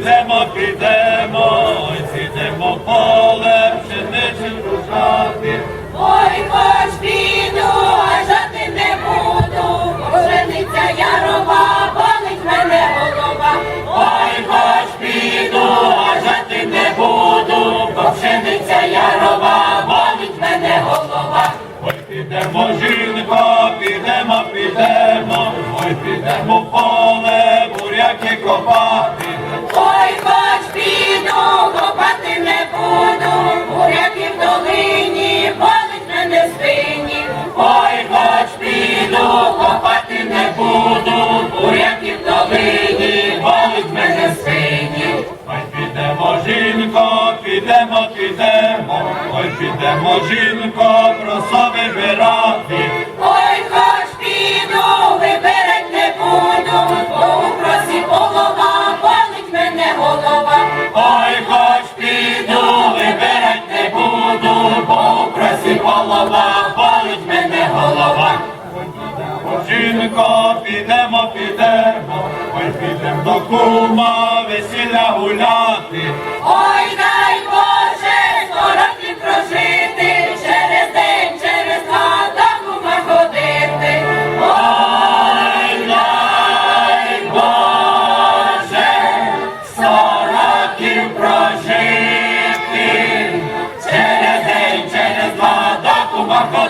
підемо, підемо, ой, сідемо полем, пшеничим рушати. Ой, хоч піду, а жати не буду, пшениця ярова, болить мене голова. Ой, хоч піду, а жати не буду, бо пшениця ярова, болить мене голова. Ой, підемо, жінко, підемо, підемо, ой, підемо поле, буряки копати. Підемо, підемо, ой, підемо, жінко, просо вибирати. Ой, хоч піду, вибирать не буду, бо у красі голова, болить мене голова. Ой, хоч піду, вибирать не буду, бо у красі голова, болить мене голова. Жінко, підемо, підемо, ой, підемо до кума, весілля гуляти. Ой, да Marco